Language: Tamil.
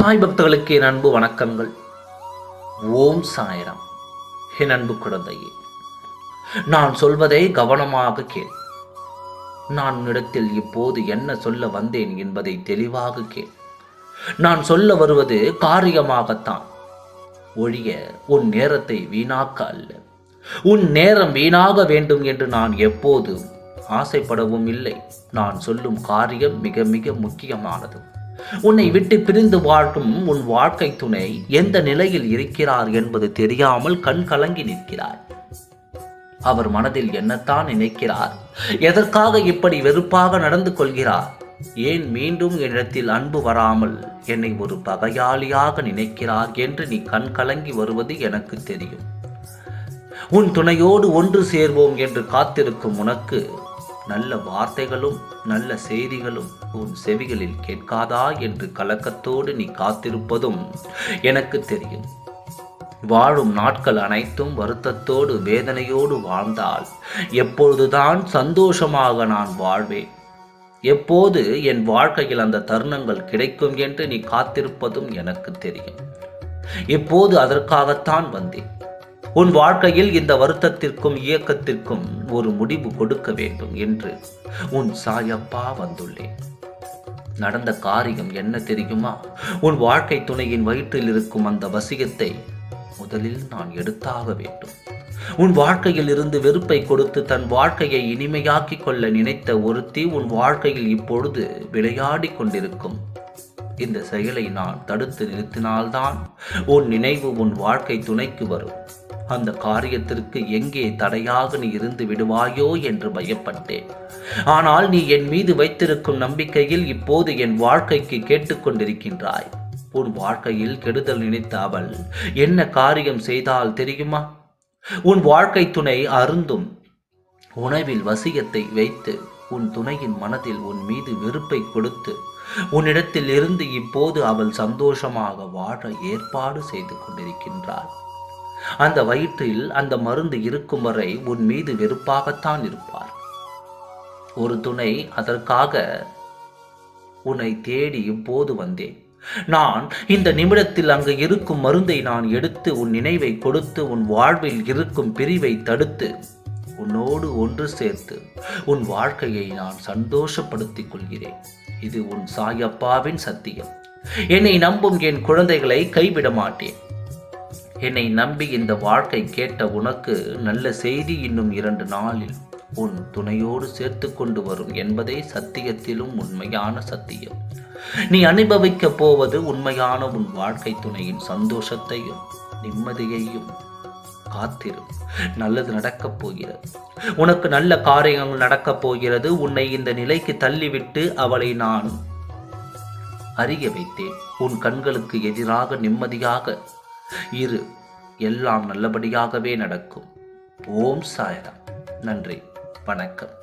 சாய் பக்தர்களுக்கு என் அன்பு வணக்கங்கள். ஓம் சாயராம். என் அன்பு குழந்தையே நான் சொல்வதை கவனமாக கேள். நான் உன்னிடத்தில் இப்போது என்ன சொல்ல வந்தேன் என்பதை தெளிவாக கேள். நான் சொல்ல வருவது காரியமாகத்தான். ஒழிய உன் நேரத்தை வீணாக்க அல்ல. உன் நேரம் வீணாக வேண்டும் என்று நான் எப்போதும் ஆசைப்படவும் இல்லை. நான் சொல்லும் காரியம் மிக மிக முக்கியமானது. உன்னை விட்டு பிரிந்து வாழும் உன் வாழ்க்கை துணை எந்த நிலையில் இருக்கிறார் என்பது தெரியாமல் கண் கலங்கி நிற்கிறார். அவர் மனதில் என்னத்தான் நினைக்கிறார்? எதற்காக இப்படி வெறுப்பாக நடந்து கொள்கிறார்? ஏன் மீண்டும் என்னிடத்தில் அன்பு வராமல் என்னை ஒரு பகையாளியாக நினைக்கிறார் என்று நீ கண் கலங்கி வருவது எனக்கு தெரியும். உன் துணையோடு ஒன்று சேர்வோம் என்று காத்திருக்கும் உனக்கு நல்ல வார்த்தைகளும் நல்ல செய்திகளும் உன் செவிகளில் கேட்காதா என்று கலக்கத்தோடு நீ காத்திருப்பதும் எனக்கு தெரியும். வாழும் நாட்கள் அனைத்தும் வருத்தத்தோடு வேதனையோடு வாழ்ந்தால் எப்பொழுதுதான் சந்தோஷமாக நான் வாழ்வேன். எப்போது என் வாழ்க்கையில் அந்த தருணங்கள் கிடைக்கும் என்று நீ காத்திருப்பதும் எனக்கு தெரியும். இப்போது அதற்காகத்தான் வந்தேன். உன் வாழ்க்கையில் இந்த வருத்தத்திற்கும் இயக்கத்திற்கும் ஒரு முடிவு கொடுக்க வேண்டும் என்று உன் சாயப்பா வந்துள்ளேன் நடந்த காரியம் என்ன தெரியுமா? உன் வாழ்க்கை துணையின் வயிற்றில் இருக்கும் அந்த வசியத்தை முதலில் நான் எடுத்தாக வேண்டும். உன் வாழ்க்கையில் இருந்து வெறுப்பை கொடுத்து தன் வாழ்க்கையை இனிமையாக்கி கொள்ள நினைத்த ஒருத்தி உன் வாழ்க்கையில் இப்பொழுது விளையாடி கொண்டிருக்கும். இந்த செயலை நான் தடுத்து நிறுத்தினால்தான் உன் நினைவு உன் வாழ்க்கை துணைக்கு வரும். அந்த காரியத்திற்கு எங்கே தடையாக நீ இருந்து விடுவாயோ என்று பயப்பட்டேன். ஆனால் நீ என் மீது வைத்திருக்கும் நம்பிக்கையில் இப்போது என் வாழ்க்கைக்கு கேட்டுக்கொண்டிருக்கின்றாய் உன் வாழ்க்கையில் கெடுதல் நினைத்த அவள் என்ன காரியம் செய்தால் தெரியுமா? உன் வாழ்க்கை துணை அருந்தும். உணவில் வசியத்தை வைத்து உன் துணையின் மனதில் உன் மீது வெறுப்பை கொடுத்து உன்னிடத்தில் இருந்து இப்போது அவள் சந்தோஷமாக வாழ ஏற்பாடு செய்து கொண்டிருக்கின்றாள். அந்த வயிற்றில் அந்த மருந்து இருக்கும் வரை உன் மீது வெறுப்பாகத்தான் இருப்பார். ஒரு துணை அதற்காக உன்னை தேடி இப்போது வந்தேன். நான் இந்த நிமிடத்தில் அங்கு இருக்கும் மருந்தை நான் எடுத்து உன் நினைவை கொடுத்து உன் வாழ்வில் இருக்கும் பிரிவை தடுத்து உன்னோடு ஒன்று சேர்த்து உன் வாழ்க்கையை நான் சந்தோஷப்படுத்திக் கொள்கிறேன். இது உன் சாயப்பாவின் சத்தியம். என்னை நம்பும் என் குழந்தைகளை கைவிட மாட்டேன். என்னை நம்பி இந்த வாழ்க்கை கேட்ட உனக்கு நல்ல செய்தி இன்னும் இரண்டு நாளில் உன் துணையோடு சேர்த்து கொண்டு வரும் என்பதே சத்தியத்திலும் உண்மையான சத்தியம். நீ அனுபவிக்கப் போவது உண்மையான உன் வாழ்க்கை துணையின் சந்தோஷத்தையும் நிம்மதியையும் காத்திரும். நல்லது நடக்கப் போகிறது. உனக்கு நல்ல காரியங்கள் நடக்கப் போகிறது. உன்னை இந்த நிலைக்கு தள்ளிவிட்டு அவளை நான் அறிய வைத்தேன். உன் கண்களுக்கு எதிராக நிம்மதியாக இரு எல்லாம் நல்லபடியாகவே நடக்கும். ஓம் சாயராம். நன்றி வணக்கம்.